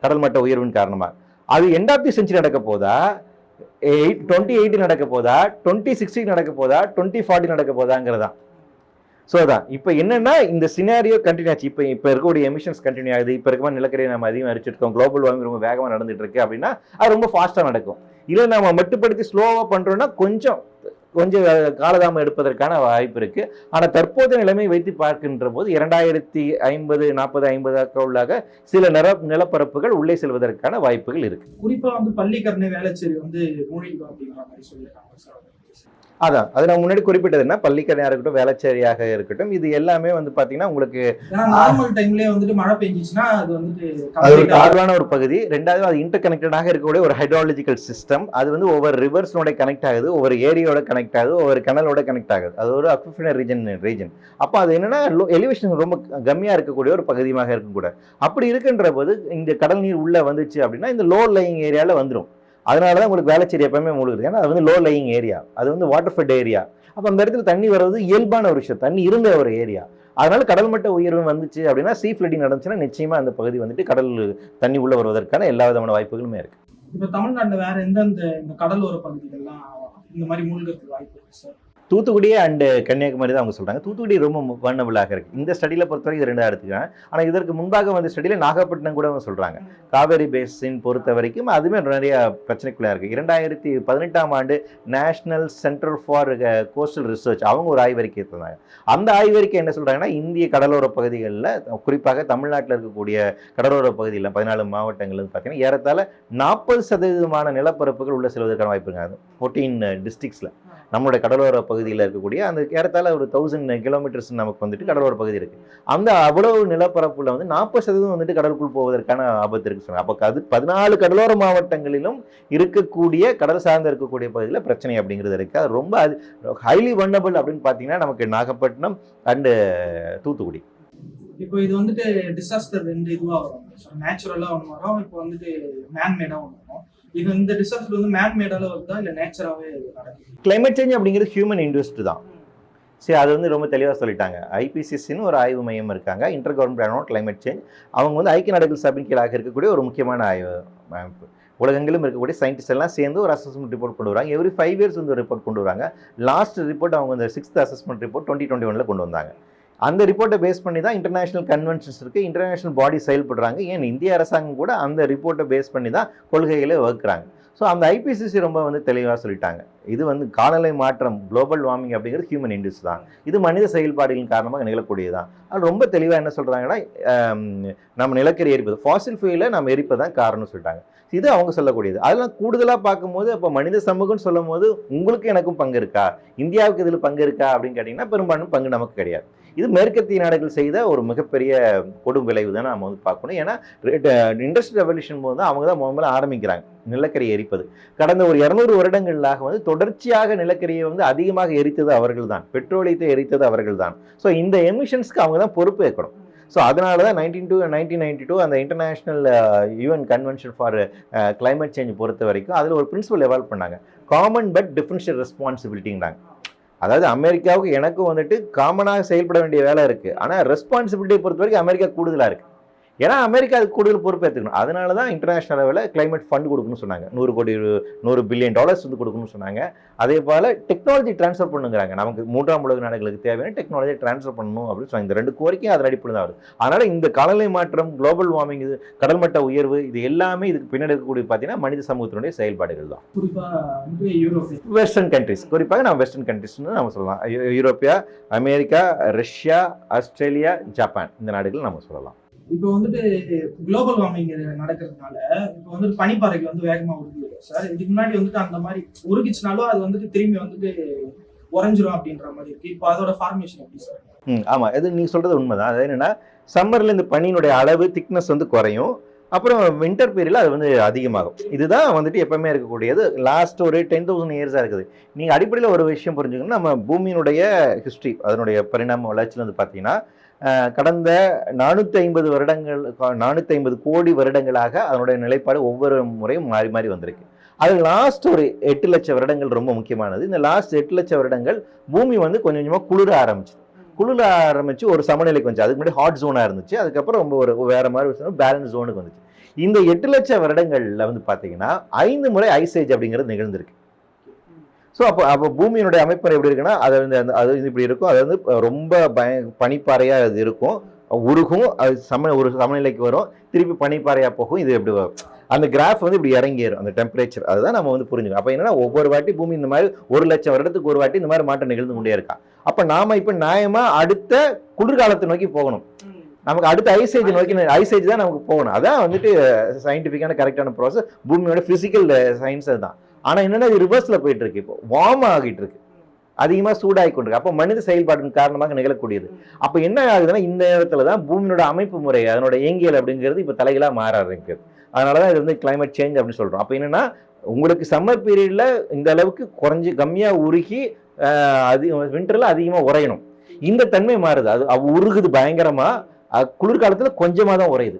கடல் மட்ட உயர்வின் காரணமாக. அது எண்ட் ஆஃப் தி செஞ்சுரி நடக்க போதா? எயிட் டுவெண்ட்டி எயிட்டி நடக்க போதா? டுவெண்ட்டி சிக்ஸ்டி நடக்க போதா? டுவெண்ட்டி ஃபார்ட்டி நடக்க போதாங்கிறதா ஸோ அதான். இப்போ என்னென்னா இந்த சினாரியோ கண்டினியூ ஆச்சு. இப்போ இப்போ இருக்கக்கூடிய எமிஷன்ஸ் கண்டினியூ ஆகுது. இப்போ இருக்க நிலக்கரியை நம்ம அதிகமாக அரிச்சிருக்கோம் குளோபல் வார்மிங் ரொம்ப வேகமாக நடந்துட்டு இருக்கு அப்படின்னா அது ரொம்ப ஃபாஸ்ட்டாக நடக்கும். இல்லை நம்ம மட்டுப்படுத்தி ஸ்லோவாக பண்ணுறோம்னா கொஞ்சம் கொஞ்சம் காலதாமம் எடுப்பதற்கான வாய்ப்பு இருக்கு. ஆனால் தற்போதைய நிலைமை வைத்து பார்க்கின்ற போது இரண்டாயிரத்தி ஐம்பது நாற்பது ஐம்பது உள்ளாக சில நில நிலப்பரப்புகள் உள்ளே செல்வதற்கான வாய்ப்புகள் இருக்கு. குறிப்பா வந்து பள்ளிக்கரணை வேலைச்சேரி வந்து மூழ்கிடும் அப்படிங்கிற மாதிரி சொல்லியிருக்காங்க சார். அதான். அது நான் முன்னாடி குறிப்பிட்டது என்ன? பள்ளிக்கரையாக இருக்கட்டும் வேளச்சேரியாக இருக்கட்டும் இது எல்லாமே வந்து பார்த்தீங்கன்னா உங்களுக்கு நார்மல் டைம்லயே வந்துட்டு மழை பெஞ்சிச்சுன்னா அது வந்துட்டு அது ஒரு தாழ்வான ஒரு பகுதி. ரெண்டாவது அது இன்டர் கனெக்டடாக இருக்கக்கூடிய ஒரு ஹைட்ராலஜிக்கல் சிஸ்டம் அது வந்து ஒவ்வொரு ரிவர்ஸோட கனெக்ட் ஆகுது ஒவ்வொரு ஏரியோட கனெக்ட் ஆகுது ஒவ்வொரு கனலோட கனெக்ட் ஆகுது. அது ஒரு அக்விஃபினர் ரீஜன் ரீஜன் அப்போ அது என்னன்னா எலிவேஷன் ரொம்ப கம்மியாக இருக்கக்கூடிய ஒரு பகுதியாக இருக்கக்கூடாது. அப்படி இருக்கின்ற போது இந்த கடல் நீர் உள்ள வந்துச்சு அப்படின்னா இந்த லோ லையிங் ஏரியாவில் வந்துடும் அதனால தான் உங்களுக்கு வேலைச்சேரி எப்பவுமே முழுகுது ஏன்னா அது வந்து லோ லையிங் ஏரியா அது வந்து வாட்டர் ஃபெட் ஏரியா அப்போ அந்த இடத்துல தண்ணி வர்றது இயல்பான ஒரு விஷயம். தண்ணி இருந்த ஒரு ஏரியா அதனால கடல் மட்ட உயர்வு வந்துச்சு அப்படின்னா சீ ஃப்ளட்டிங் நடந்துச்சுன்னா நிச்சயமா அந்த பகுதி வந்துட்டு கடல் தண்ணி உள்ள வருவதற்கான எல்லா விதமான வாய்ப்புகளுமே இருக்கு. இப்போ தமிழ்நாட்டில் வேற எந்தெந்த இந்த கடலோர பகுதிகள்லாம் இந்த மாதிரி மூழ்கிறதுக்கு வாய்ப்பு இருக்கு சார் தூத்துக்குடி அண்டு கன்னியாகுமரி தான் அவங்க சொல்கிறாங்க தூத்துக்குடி ரொம்ப வண்ணபிளாக இருக்குது இந்த ஸ்டடியில் பொறுத்தவரைக்கும் இது ரெண்டா ஆனால் இதற்கு முன்பாக வந்த ஸ்டடியில் நாகப்பட்டினம் கூட அவங்க சொல்கிறாங்க காவேரி பேசின் பொறுத்த வரைக்கும் அதுவுமே நிறைய பிரச்சனைக்குள்ளாக இருக்குது இரண்டாயிரத்தி பதினெட்டாம் ஆண்டு National Centre for Coastal Research அவங்க ஒரு ஆய்வறிக்கை தந்தாங்க. அந்த ஆய்வறிக்கை என்ன சொல்கிறாங்கன்னா இந்திய கடலோர பகுதிகளில் குறிப்பாக தமிழ்நாட்டில் இருக்கக்கூடிய கடலோர பகுதியில் பதினாலு மாவட்டங்கள் பார்த்தீங்கன்னா ஏறத்தாழ நாற்பது சதவீதமான நிலப்பரப்புகள் உள்ள செல்வதற்கான வாய்ப்பு இருக்காது ஃபோர்டீன் டிஸ்ட்ரிக்ஸில் uh, நம்மளுடைய கடலோர பகுதியில் இருக்கக்கூடிய அந்த ஏறத்தாழ ஒரு தௌசண்ட் கிலோமீட்டர்ஸ் நமக்கு வந்துட்டு கடலோர பகுதி இருக்குது அந்த அவ்வளவு நிலப்பரப்பில் வந்து நாற்பது சதவீதம் வந்துட்டு கடலுக்குள் போவதற்கான ஆபத்து இருக்கு சொன்னாங்க. அப்போ அது பதினாலு கடலோர மாவட்டங்களிலும் இருக்கக்கூடிய கடல் சார்ந்த இருக்கக்கூடிய பகுதியில் பிரச்சனை அப்படிங்கிறது இருக்குது அது ரொம்ப அது ஹைலி வர்னபிள் அப்படின்னு பார்த்தீங்கன்னா நமக்கு நாகப்பட்டினம் அண்டு தூத்துக்குடி. இப்போ இது வந்துட்டு டிசாஸ்டர் ரெண்டு இதுவாக வரும். நேச்சுரலாக ஒன்று வரும். இப்போ வந்துட்டு மேன்மேடாக ஒன்று வரும். இது இந்த டிசாஸ்டர் வந்து மேன் மேட் அளவுக்கு தான் இல்லை நேச்சராகவே நடக்குது. கிளைமேட் சேஞ்ச் அப்படிங்கிறது ஹியூமன் இண்டஸ்ட்ரி தான். சரி அது வந்து ரொம்ப தெளிவாக சொல்லிட்டாங்க. ஐபிசிசின்னு ஒரு ஆய்வு மையம் இருக்காங்க. இன்டர் கவர்மெண்ட் ஆனோ கிளைமேட் சேஞ்ச் அவங்க வந்து ஐக்கிய நாடுகள் சபையின் கீழாக இருக்கக்கூடிய ஒரு முக்கியமான ஆய்வு அமைப்பு. உலகங்களும் இருக்கக்கூடிய சயின்டிஸ்ட் எல்லாம் சேர்ந்து ஒரு அசஸ்மெண்ட் ரிப்போர்ட் கொண்டு வராங்க. எவ்ரி ஃபைவ் இயர்ஸ் வந்து ரிப்போர்ட் கொண்டு வராங்க. லாஸ்ட் ரிப்போர்ட் அவங்க இந்த sixth assessment report twenty twenty ஒனில் கொண்டு வந்தாங்க. அந்த ரிப்போர்ட்டை பேஸ் பண்ணி தான் இன்டர்நேஷனல் கன்வென்ஷன்ஸ் இருக்குது இன்டர்நேஷனல் பாடி செயல்படுறாங்க. ஏன் இந்திய அரசாங்கம் கூட அந்த ரிப்போர்ட்டை பேஸ் பண்ணி தான் கொள்கைகளை வகுக்கிறாங்க. ஸோ அந்த ஐபிசிசி ரொம்ப வந்து தெளிவாக சொல்லிட்டாங்க. இது வந்து காலநிலை மாற்றம் குளோபல் வார்மிங் அப்படிங்கிறது ஹியூமன் இண்டஸ் தான். இது மனித செயல்பாடுகளின் காரணமாக நிகழக்கூடியதுதான். அது ரொம்ப தெளிவாக என்ன சொல்கிறாங்கன்னா நம்ம நிலக்கரி எரிப்பது ஃபாசில் ஃபியூலை நம்ம எரிப்பதான் காரணம்னு சொல்லிட்டாங்க. இது அவங்க சொல்லக்கூடியது. அதெல்லாம் கூடுதலாக பார்க்கும்போது அப்போ மனித சமூகம்னு சொல்லும் போது உங்களுக்கு எனக்கும் பங்கு இருக்கா? இந்தியாவுக்கு இதில் பங்கு இருக்கா? அப்படின்னு கேட்டிங்கன்னா பெரும்பாலும் பங்கு நமக்கு கிடையாது. இது மேற்கத்திய நாடுகள் செய்த ஒரு மிகப்பெரிய கொடும் விளைவு தான் நம்ம வந்து பார்க்கணும். ஏன்னா இண்டஸ்ட்ரியல் ரெவல்யூஷன் போது தான் அவங்க தான் முதல்ல ஆரம்பிக்கிறாங்க. நிலக்கரி எரிப்பது. கடந்த ஒரு இரநூறு வருடங்களாக வந்து தொடர்ச்சியாக நிலக்கரியை வந்து அதிகமாக எரித்தது அவர்கள் தான். பெட்ரோலியத்தை எரித்தது அவர்கள் தான். ஸோ இந்த எமிஷன்ஸ்க்கு அவங்க தான் பொறுப்பு ஏற்கணும். ஸோ அதனால தான் nineteen to nineteen ninety two அந்த international UN convention for climate change பொறுத்த வரைக்கும் அதில் ஒரு பிரின்சிபல் எவால்வ் பண்ணாங்க. காமன் பட் டிஃபரன்ஷியல் ரெஸ்பான்சிபிலிட்டிங்கிறாங்க அதாவது அமெரிக்காவுக்கு எனக்கும் வந்துட்டு காமனாக செயல்பட வேண்டிய வேலை இருக்குது ஆனால் ரெஸ்பான்சிபிலிட்டியை பொறுத்த வரைக்கும் அமெரிக்கா கூடுதலாக இருக்குது ஏன்னா அமெரிக்கா அதுக்கு கூடுதல் பொறுப்பு ஏற்றுக்கணும் அதனால தான் இன்டர்நேஷனல் லெவலில் கிளைமேட் ஃபண்ட் கொடுக்கணும்னு சொன்னாங்க. நூறு கோடி நூறு பில்லியன் டாலர்ஸ் வந்து கொடுக்கணும்னு சொன்னாங்க. அதே போல் டெக்னாலஜி ட்ரான்ஸ்ஃபர் பண்ணுங்கிறாங்க. நமக்கு மூன்றாம் உலக நாடுகளுக்கு தேவையான டெக்னாலஜி ட்ரான்ஸ்ஃபர் பண்ணணும் அப்படின்னு சொன்னாங்க. இந்த ரெண்டு கோரிக்கையும் அதன் அடிப்படையில் தான் வருது. அதனால் இந்த காலநிலை மாற்றம் குளோபல் வார்மிங் இது கடல் மட்ட உயர்வு இது எல்லாமே இதுக்கு பின்னாடி இருக்கக்கூடிய பார்த்தீங்கன்னா மனித சமூகத்தினுடைய செயல்பாடுகள் தான். வெஸ்டர்ன் கண்ட்ரிஸ் குறிப்பாக நம்ம வெஸ்டர்ன் கண்ட்ரிஸ்னு நம்ம சொல்லலாம். யூரோப்பியா அமெரிக்கா ரஷ்யா ஆஸ்திரேலியா ஜப்பான் இந்த நாடுகள் நம்ம சொல்லலாம். இப்போ வந்துட்டு குளோபல் வார்மிங் நடக்கிறதுனால இப்போ வந்துட்டு பனிப்பாறைகள் வந்து வேகமா உருகுது சார் இதுக்கு முன்னாடி வந்துட்டு அந்த மாதிரி உருகிச்சுனாலும் அது வந்துட்டு திரும்பி வந்துட்டு உறைஞ்சிரும் அப்படின்ற மாதிரி இருக்கு. இப்போ அதோட ஃபார்மேஷன் எப்படி சார் ம் ஆமாம் இது நீங்கள் சொல்கிறது உண்மைதான். அது என்னென்னா சம்மரில் இந்த பனியினுடைய அளவு திக்னஸ் வந்து குறையும். அப்புறம் வின்டர் பீரியடில் அது வந்து அதிகமாகும். இதுதான் வந்துட்டு எப்பவுமே இருக்கக்கூடியது. லாஸ்ட் ஒரு டென் தௌசண்ட் இயர்ஸாக இருக்குது. நீங்கள் அடிப்படையில் ஒரு விஷயம் புரிஞ்சுக்கணும். நம்ம பூமியினுடைய ஹிஸ்ட்ரி அதனுடைய பரிணாம வளர்ச்சியில் வந்து பார்த்தீங்கன்னா கடந்த நானூற்றி ஐம்பது வருடங்கள் நானூற்றி ஐம்பது கோடி வருடங்களாக அதனுடைய நிலைப்பாடு ஒவ்வொரு முறையும் மாறி மாறி வந்திருக்கு. அது லாஸ்ட் ஒரு எட்டு லட்சம் வருடங்கள் ரொம்ப முக்கியமானது. இந்த லாஸ்ட் எட்டு லட்சம் வருடங்கள் பூமி வந்து கொஞ்சம் கொஞ்சமாக குளிர ஆரம்பிச்சு குளிர ஆரம்பிச்சு ஒரு சமநிலைக்கு வந்துச்சு. அதுக்கு முன்னாடி ஹாட் ஜோனாக இருந்துச்சு. அதுக்கப்புறம் ரொம்ப ஒரு வேறு மாதிரி பேலன்ஸ் ஜோனுக்கு வந்துச்சு. இந்த எட்டு லட்சம் வருடங்களில் வந்து பார்த்தீங்கன்னா ஐந்து முறை ஐசேஜ் அப்படிங்கிறது நிகழ்ந்திருக்கு. ஸோ அப்போ அப்போ பூமியினுடைய அமைப்பு எப்படி இருக்குன்னா அது வந்து அந்த அது இப்படி இருக்கும். அது வந்து ரொம்ப பய பனிப்பாறையாக அது இருக்கும். உருகும் அது சம ஒரு சமநிலைக்கு வரும். திருப்பி பனிப்பாறையாக போகும். இது எப்படி வரும்? அந்த கிராஃப் வந்து இப்படி இறங்கிடும் அந்த டெம்பரேச்சர் அதுதான் நம்ம வந்து புரிஞ்சுக்கணும். அப்போ என்னன்னா ஒவ்வொரு வாட்டி பூமி இந்த மாதிரி ஒரு லட்சம் வருடத்துக்கு ஒரு வாட்டி இந்த மாதிரி மாற்றம் நிகழ்ந்து கொண்டே இருக்கா. அப்போ நாம இப்போ நியாயமா அடுத்த குளிர்காலத்தை நோக்கி போகணும். நமக்கு அடுத்த ஐசேஜ் நோக்கி ஐசேஜ் தான் நமக்கு போகணும். அதான் வந்துட்டு சயின்டிஃபிக்கான கரெக்டான ப்ராசஸ் பூமியோட ஃபிசிக்கல் சயின்ஸ் அதுதான். ஆனால் என்னென்னா இது ரிவர்ஸில் போயிட்டு இருக்கு இப்போ. வார்ம் ஆகிட்டு இருக்கு அதிகமாக சூடாகி கொண்டிருக்கு. அப்போ மனித செயல்பாட்டின் காரணமாக நிகழக்கூடியது. அப்போ என்ன ஆகுதுன்னா இந்த நேரத்தில் தான் பூமியோட அமைப்பு முறை அதனோட இயங்கியல் அப்படிங்கிறது இப்போ தலைகளாக மாற ஆரம்பிக்குது. அதனால தான் இது வந்து கிளைமேட் சேஞ்ச் அப்படின்னு சொல்கிறோம் அப்போ என்னன்னா உங்களுக்கு சம்மர் பீரியடில் இந்த அளவுக்கு குறைஞ்சி கம்மியாக உருகி ஆஹ், அது அதிகமாக அதிகமா உறையணும். இந்த தன்மை மாறுது. அது உருகுது பயங்கரமாக குளிர்காலத்தில் கொஞ்சமாக தான் உறையுது.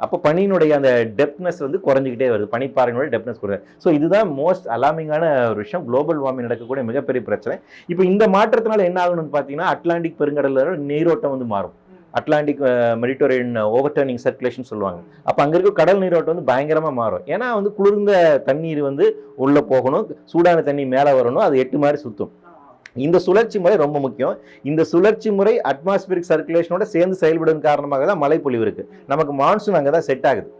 அப்போ பனியினுடைய அந்த டெப்னஸ் வந்து குறைஞ்சிக்கிட்டே வருது. பனிப்பாறையினுடைய டெப்னஸ் குறையுது. ஸோ இதுதான் மோஸ்ட் அலாமிங்கான ஒரு விஷயம். குளோபல் வார்மிங் நடக்கக்கூடிய மிகப்பெரிய பிரச்சனை. இப்போ இந்த மாற்றத்தினால என்ன ஆகணும்னு பார்த்தீங்கன்னா அட்லாண்டிக் பெருங்கடலில் நீரோட்டம் வந்து மாறும். அட்லாண்டிக் மெடிட்டோரியன் ஓவர் டர்னிங் சர்க்குலேஷன் சொல்லுவாங்க. அப்போ அங்கே இருக்க கடல் நீரோட்டம் வந்து பயங்கரமாக மாறும். ஏன்னா வந்து குளிர்ந்த தண்ணீர் வந்து உள்ளே போகணும். சூடான தண்ணி மேலே வரணும். அது எட்டு மாதிரி சுற்றும் இந்த சுழற்சி முறை ரொம்ப முக்கியம். இந்த சுழற்சி முறை அட்மாஸ்பியரிக் சர்க்குலேஷனோட சேர்ந்து செயல்படுவதன் காரணமாக தான் மழைப்பொழிவு இருக்கு. நமக்கு மான்சூன் அங்கே தான் செட் ஆகுது.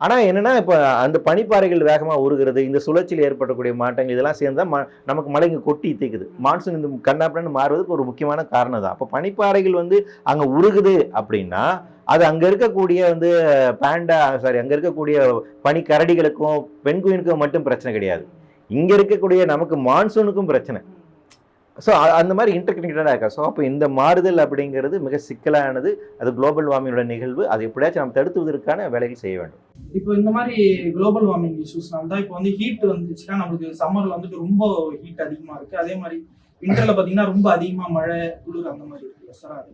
ஆனால் என்னென்னா இப்போ அந்த பனிப்பாறைகள் வேகமாக உருகிறது இந்த சுழற்சியில் ஏற்படக்கூடிய மாற்றங்கள் இதெல்லாம் சேர்ந்து தான் நமக்கு மழை இங்கே கொட்டி தீக்குது மான்சூன் இந்த கண்ணாப்பன்னு மாறுவதுக்கு ஒரு முக்கியமான காரணம் தான். அப்போ பனிப்பாறைகள் வந்து அங்கே உருகுது அப்படின்னா அது அங்கே இருக்கக்கூடிய வந்து பேண்டா சாரி அங்கே இருக்கக்கூடிய பனிக்கரடிகளுக்கும் பெண்குயினுக்கும் மட்டும் பிரச்சனை கிடையாது. இங்கே இருக்கக்கூடிய நமக்கு மான்சூனுக்கும் பிரச்சனை. ஸோ அந்த மாதிரி இன்டர் கனெக்டடாக இருக்கா? ஸோ அப்போ இந்த மாறுதல் அப்படிங்கிறது மிக சிக்கலானது. அது குளோபல் வார்மிங்கோட நிகழ்வு. அது எப்படியாச்சும் நம்ம தடுத்துவதற்கான வேலைகள் செய்ய வேண்டும். இப்போ இந்த மாதிரி குளோபல் வார்மிங் இஷ்யூஸ்னால தான் இப்போ வந்து ஹீட் வந்துச்சுன்னா நம்மளுக்கு சம்மர்ல வந்துட்டு ரொம்ப ஹீட் அதிகமா இருக்கு. அதே மாதிரி விண்டர்ல பாத்தீங்கன்னா ரொம்ப அதிகமா மழை குளிர் அந்த மாதிரி இருக்கு. சார் அது.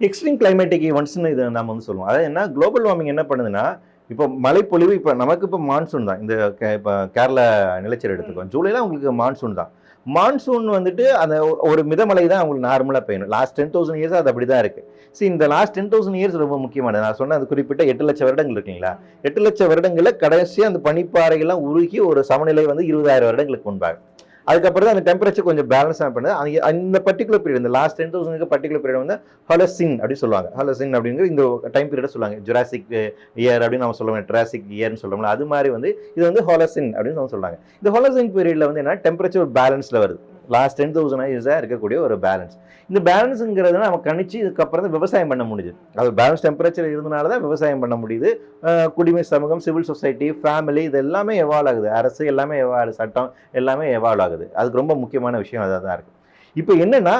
எக்ஸ்ட்ரீம் கிளைமேட்டிக் ஈவெண்ட்ஸ்னு இதை நம்ம வந்து சொல்லுவோம். அதாவது என்ன? குளோபல் வார்மிங் என்ன பண்ணுதுன்னா இப்போ மழைப்பொழிவு இப்போ நமக்கு இப்போ மான்சூன் தான். இந்த இப்போ கேரளா நிலச்சரி எடுத்துக்கோ. ஜூலைல உங்களுக்கு மான்சூன் தான். மான்சூன் வந்துட்டு அந்த ஒரு மிதமலை தான் அவங்களுக்கு நார்மலாக பெய்யணும். லாஸ்ட் டென் தௌசண்ட் இயர்ஸ் அது அப்படி தான் இருக்கு. ஸோ இந்த லாஸ்ட் டென் தௌசண்ட் இயர்ஸ் ரொம்ப முக்கியமானது. நான் சொன்ன அது குறிப்பிட்ட எட்டு லட்சம் வருடங்கள் இருக்குங்களா எட்டு லட்சம் வருடங்களில் கடைசியாக அந்த பனிப்பாறைகள்லாம் உருகி ஒரு சமநிலை வந்து இருபதாயிரம் வருடங்களுக்கு முன்பாகும் அதுக்கப்புறம் தான் அந்த டெம்பரேச்சர் கொஞ்சம் பேலன்ஸ் பண்ணுது. அந்த அந்த பர்டிகுலர் பீரியட் இந்த last ten thousand particular period வந்து ஹலசின் அப்படின்னு சொல்லுவாங்க. ஹலசின் அப்படிங்கிற இந்த டைம் பீரியடை சொல்லுவாங்க. ஜுராசிக் இயர் eh, அப்படின்னு நம்ம சொல்லுவோம். ட்ராசிக் இயர்னு சொல்லுவோம்ல அது மாதிரி வந்து இது வந்து ஹொலசின் அப்படின்னு நம்ம சொல்லுவாங்க. இந்த ஹொலசின் பீரியடில் வந்து என்ன டெம்பரேச்சர் பேலன்ஸில் வருது. லாஸ்ட் டென் தௌசண்ட் இயர்ஸாக இருக்கக்கூடிய ஒரு பேலன்ஸ் இந்த பேலன்ஸுங்கிறத நம்ம கணிச்சு இதுக்கப்புறம் தான் விவசாயம் பண்ண முடியுது. அது பேலன்ஸ் டெம்பரேச்சர் இருந்தனால தான் விவசாயம் பண்ண முடியுது. குடிமை சமூகம் சிவில் சொசைட்டி ஃபேமிலி இது எல்லாமே எவால்வ் ஆகுது. அரசு எல்லாமே எவால்வ் சட்டம் எல்லாமே எவால்வ் ஆகுது. அதுக்கு ரொம்ப முக்கியமான விஷயம் அதாக தான் இருக்குது இப்போ என்னென்னா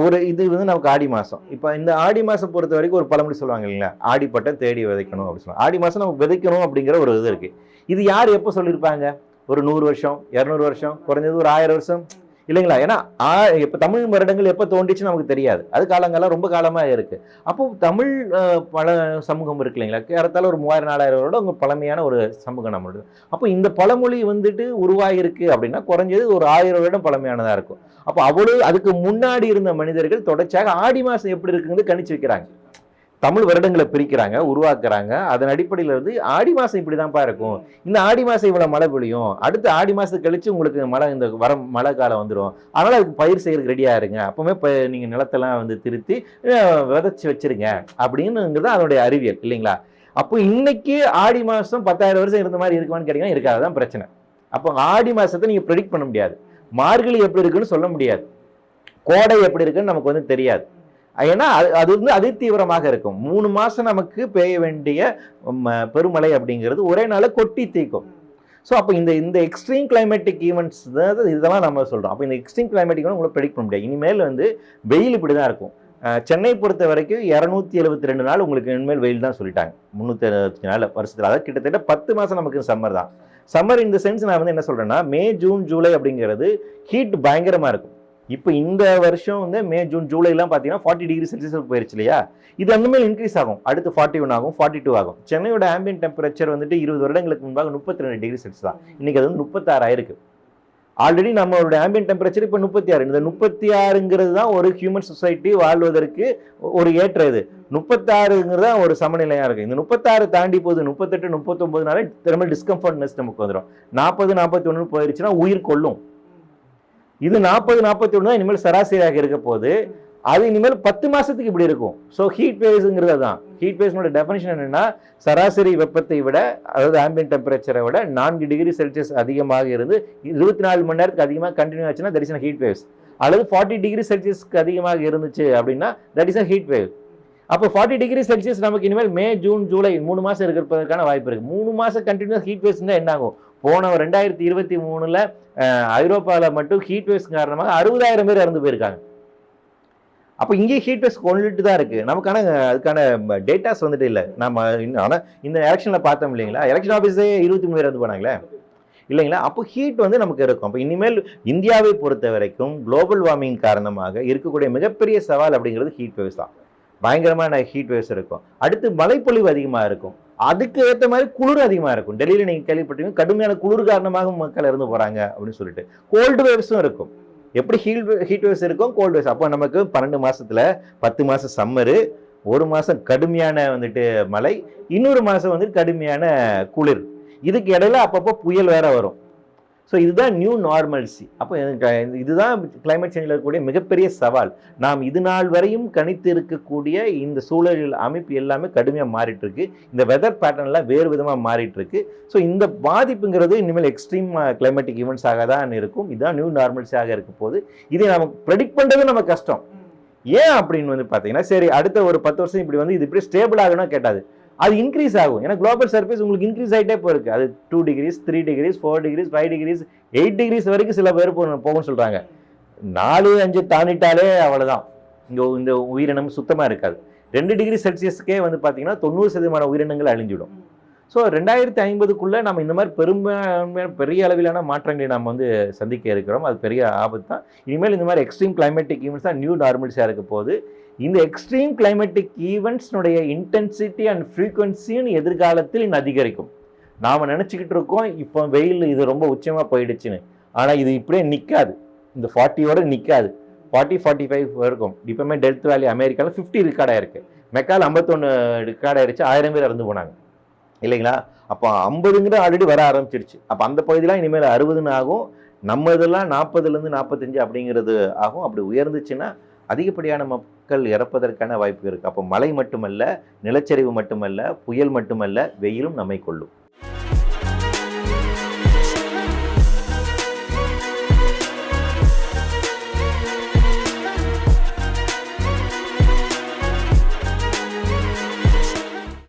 ஒரு இது வந்து நமக்கு ஆடி மாதம் இப்போ இந்த ஆடி மாதம் பொறுத்த வரைக்கும் ஒரு பழமொழி சொல்லுவாங்க இல்லைங்களா? ஆடிப்பட்டம் தேடி விதைக்கணும் அப்படின்னு சொல்லுவாங்க. ஆடி மாதம் நமக்கு விதைக்கணும் அப்படிங்கிற ஒரு இது இருக்குது இது யார் எப்போ சொல்லியிருப்பாங்க? ஒரு நூறு வருஷம் இரநூறு வருஷம் குறைஞ்சது ஒரு ஆயிரம் வருஷம் இல்லைங்களா? ஏன்னா ஆ- தமிழ் வருடங்கள் எப்போ தோண்டிச்சு நமக்கு தெரியாது. அது காலங்கள்லாம் ரொம்ப காலமாக இருக்குது அப்போ தமிழ் பல சமூகம் இருக்கு இல்லைங்களா? கேரத்தால் ஒரு மூவாயிரம் நாலாயிரம் வருடம் உங்கள் பழமையான ஒரு சமூகம் நம்மளுது. அப்போ இந்த பழமொழி வந்துட்டு உருவாகிருக்கு அப்படின்னா குறைஞ்சது ஒரு ஆயிரம் வருடம் பழமையானதாக இருக்கும். அப்போ அவ்வளோ அதுக்கு முன்னாடி இருந்த மனிதர்கள் தொடர்ச்சியாக ஆடி மாதம் எப்படி இருக்குங்கிறது கணிச்சு வைக்கிறாங்க. தமிழ் வருடங்களை பிரிக்கிறாங்க உருவாக்குறாங்க. அதன் அடிப்படையில் வந்து ஆடி மாசம் இப்படிதான்ப்பா இருக்கும். இந்த ஆடி மாசம் இவ்வளவு மழை பொழியும் அடுத்த ஆடி மாசம் கழிச்சு உங்களுக்கு மழை இந்த வர மழை காலம் வந்துடும் அதனால அதுக்கு பயிர் செய்யறதுக்கு ரெடியா இருங்க. அப்பவுமே இப்போ நீங்க நிலத்தெல்லாம் வந்து திருத்தி விதைச்சு வச்சிருங்க. அப்படின்னுங்கிறது அதனுடைய அறிவியல் இல்லைங்களா? அப்போ இன்னைக்கு ஆடி மாசம் பத்தாயிரம் வருஷம் இருந்த மாதிரி இருக்குமான்னு கேட்டீங்கன்னா இருக்காதுதான் பிரச்சனை. அப்போ ஆடி மாசத்தை நீங்க ப்ரெடிக்ட் பண்ண முடியாது. மார்கழி எப்படி இருக்குன்னு சொல்ல முடியாது. கோடை எப்படி இருக்குன்னு நமக்கு வந்து தெரியாது. ஏன்னா அது அது வந்து அதிதீவிரமாக இருக்கும். மூணு மாதம் நமக்கு பெய்ய வேண்டிய ம, பெருமழை அப்படிங்கிறது ஒரே நாளில் கொட்டி தீக்கும். ஸோ அப்போ இந்த இந்த எக்ஸ்ட்ரீம் கிளைமேட்டிக் ஈவெண்ட்ஸ் இதெல்லாம் நம்ம சொல்கிறோம் அப்போ இந்த எக்ஸ்ட்ரீம் கிளைமேட்டிக் உங்களுக்கு ப்ரெடிக்ட் பண்ண முடியாது. இனிமேல் வந்து வெயில் இப்படி தான் இருக்கும் சென்னை பொறுத்த வரைக்கும் இரநூத்தி எழுபத்தி ரெண்டு நாள் உங்களுக்கு இனிமேல் வெயில் தான் சொல்லிட்டாங்க. முந்நூற்றி அறுபத்தி நாள் வருஷத்தில். அதாவது கிட்டத்தட்ட பத்து மாதம் நமக்கு சம்மர் தான். சம்மர் இந்த சென்ஸ் நான் வந்து என்ன சொல்கிறேன்னா மே ஜூன் ஜூலை அப்படிங்கிறது ஹீட் பயங்கரமாக இருக்கும். இப்போ இந்த வருஷம் வந்து மே ஜூன் ஜூலைலாம் பார்த்தீங்கன்னா ஃபார்ட்டி டிகிரி செல்சியஸ் போயிருச்சு இல்லையா? இது அந்த மேல் இன்க்ரீஸ் ஆகும். அடுத்து ஃபார்ட்டி ஒன் ஆகும் ஃபார்ட்டி டூ ஆகும். சென்னையோட ஆம்பியன் டெம்பரேச்சர் வந்துட்டு இருபது வருடங்களுக்கு முன்பாக முப்பத்தி ரெண்டு டிகிரி செல்சியஸ் தான் இன்னைக்கு அது வந்து முப்பத்தாறு ஆயிருக்கு. ஆல்ரெடி நம்மளோட ஆம்பியன் டெம்பரேச்சர் இப்போ முப்பத்தி ஆறு இந்த முப்பத்தி ஆறுங்கிறது தான் ஒரு ஹியூமன் சொசைட்டி வாழ்வதற்கு ஒரு ஏற்ற இது. முப்பத்தாறுங்கிறது தான் ஒரு சமநிலையாக இருக்குது இந்த முப்பத்தாறு தாண்டி போகுது முப்பத்தெட்டு முப்பத்தொம்பதுனால திரும்ப டிஸ்கம்ஃபர்ட்னஸ் நமக்கு வந்துடும் நாற்பது நாற்பத்தி ஒன்று போயிடுச்சுன்னா உயிர் கொல்லும் இது நாற்பது நாற்பத்தி ஒன்று தான் இனிமேல் சராசரியாக இருக்க போது அது இனிமேல் பத்து மாதத்துக்கு இப்படி இருக்கும். ஸோ ஹீட் வேவ்ஸுங்கிறது தான் ஹீட் வேவ்ஸ்னோட டெஃபினேஷன் என்னென்னா சராசரி வெப்பத்தை விட அதாவது ஆம்பியன் டெம்பரேச்சரை விட நான்கு டிகிரி செல்சியஸ் அதிகமாக இருந்து இருபத்தி நாலு மணி நேரத்துக்கு அதிகமாக கண்டினியூ ஆச்சுன்னா தட் இஸ் ஹீட் வேவ்ஸ் அல்லது ஃபார்ட்டி டிகிரி செல்சியஸ்க்கு அதிகமாக இருந்துச்சு அப்படின்னா that is a heat wave அப்போ ஃபார்ட்டி டிகிரி செல்சியஸ் நமக்கு இனிமேல் மே ஜூன் ஜூலை மூணு மாதம் இருக்கிறதுக்கான வாய்ப்பு இருக்குது மூணு மாதம் கண்டினியூஸ் ஹீட் வேவ்ஸ் என்ன ஆகும் போன ரெண்டாயிரத்தி இருபத்தி மூணில் ஐரோப்பாவில் மட்டும் ஹீட் வேவ்ஸ் காரணமாக அறுபதாயிரம் பேர் இறந்து போயிருக்காங்க. அப்போ இங்கே ஹீட் வேவ்ஸ் கொண்டுட்டு தான் இருக்குது நமக்கான அதுக்கான டேட்டாஸ் வந்துட்டு இல்லை. நம்ம ஆனால் இந்த எலெக்ஷனில் பார்த்தோம் இல்லைங்களா? எலெக்ஷன் ஆஃபீஸே இருபத்தி மூணு இறந்து போனாங்களே? இல்லைங்களா? அப்போ ஹீட் வந்து நமக்கு இருக்கும். அப்போ இனிமேல் இந்தியாவை பொறுத்த வரைக்கும் குளோபல் வார்மிங் காரணமாக இருக்கக்கூடிய மிகப்பெரிய சவால் அப்படிங்கிறது ஹீட் வேவ்ஸ் தான். பயங்கரமான ஹீட் வேவ்ஸ் இருக்கும். அடுத்து மழைப்பொழிவு அதிகமாக இருக்கும். அதுக்கு ஏற்ற மாதிரி குளிர் அதிகமாக இருக்கும். டெல்லியில் நீங்கள் கேள்விப்பட்டீங்க கடுமையான குளிர் காரணமாக மக்கள் இறந்து போகிறாங்க அப்படின்னு சொல்லிட்டு. கோல்டு வேவ்ஸும் இருக்கும். எப்படி ஹீல் ஹீட் வேவ்ஸ் இருக்கும்? கோல்டு வேவ்ஸ் அப்போ நமக்கு பன்னெண்டு மாதத்தில் பத்து மாதம் சம்மரு ஒரு மாதம் கடுமையான வந்துட்டு மழை இன்னொரு மாதம் வந்துட்டு கடுமையான குளிர். இதுக்கு இடையில அப்பப்போ புயல் வேற வரும். ஸோ இதுதான் நியூ நார்மல்சி அப்போ இதுதான் கிளைமேட் சேஞ்சில் இருக்கக்கூடிய மிகப்பெரிய சவால். நாம் இது நாள் வரையும் கணித்து இருக்கக்கூடிய இந்த சூழலில் அமைப்பு எல்லாமே கடுமையாக மாறிட்டு இருக்கு இந்த வெதர் பேட்டர்ன்லாம் வேறு விதமாக மாறிட்டு இருக்கு ஸோ இந்த பாதிப்புங்கிறது இனிமேல் எக்ஸ்ட்ரீம் கிளைமேட்டிக் ஈவெண்ட்ஸாக தான் இருக்கும். இதுதான் நியூ நார்மல்ஸாக இருக்க போது இதை நம்ம ப்ரெடிக்ட் பண்ணுறது நம்ம கஷ்டம். ஏன் அப்படின்னு வந்து பார்த்தீங்கன்னா சரி அடுத்த ஒரு பத்து வருஷம் இப்படி வந்து இது இப்படி ஸ்டேபிள் ஆகணும் கேட்டாது. அது இன்க்ரீஸ் ஆகும். ஏன்னா குளோபல் சர்ஃபேஸ் உங்களுக்கு இன்க்ரீஸ் ஆகிட்டே போயிருக்கு. அது two degrees three degrees four degrees five degrees eight degrees வரைக்கும் சில பேர் போகணும் போகும்னு சொல்கிறாங்க நாலு அஞ்சு தாண்டிட்டாலே அவ்வளோதான் இங்கே இந்த உயிரினம் சுத்தமாக இருக்காது. ரெண்டு டிகிரி செல்சியஸ்க்கே வந்து பார்த்தீங்கன்னா தொண்ணூறு சதவீதமான உயிரினங்கள் அழிஞ்சிடும். ஸோ ரெண்டாயிரத்தி ஐம்பதுக்குள்ளே நம்ம இந்த மாதிரி பெரும்பான்மையான பெரிய அளவிலான மாற்றங்களை நம்ம வந்து சந்திக்க இருக்கிறோம். அது பெரிய ஆபத்து தான் இனிமேல் இந்த மாதிரி எக்ஸ்ட்ரீம் கிளைமேட்டிக் ஈவெண்ட்ஸ் தான் நியூ நார்மல்ஸாக இருக்க போகுது. இந்த எக்ஸ்ட்ரீம் கிளைமேட்டிக் ஈவெண்ட்ஸ்னுடைய இன்டென்சிட்டி அண்ட் ஃப்ரீக்வன்சியும் எதிர்காலத்தில் இன்னும் அதிகரிக்கும். நாம் நினச்சிக்கிட்டு இருக்கோம் இப்போ வெயில் இது ரொம்ப உச்சமாக போயிடுச்சுன்னு. ஆனால் இது இப்படியே நிற்காது இந்த ஃபார்ட்டியோட நிற்காது ஃபார்ட்டி ஃபார்ட்டி ஃபைவ் இருக்கும் இப்போமே டெல்த் வேலி அமெரிக்காவில் ஃபிஃப்டி ரெக்கார்ட் இருக்குது மெக்கால் ஐம்பத்தொன்று ரிக்கார்டாக ஆயிடுச்சு ஆயிரம் பேர் இறந்து போனாங்க. இல்லைங்களா? அப்போ ஐம்பதுங்கிற ஆல்ரெடி வர ஆரம்பிச்சிருச்சு. அப்போ அந்த பகுதியெலாம் இனிமேல் அறுபதுன்னு ஆகும். நம்ம இதெல்லாம் நாற்பதுலேருந்து நாற்பத்தஞ்சு அப்படிங்கிறது ஆகும். அப்படி உயர்ந்துச்சுன்னா அதிகப்படியான மக்கள் இறப்பதற்கான வாய்ப்பு இருக்குது அப்போ மழை மட்டுமல்ல நிலச்சரிவு மட்டுமல்ல புயல் மட்டுமல்ல வெயிலும் நம்மை கொள்ளும்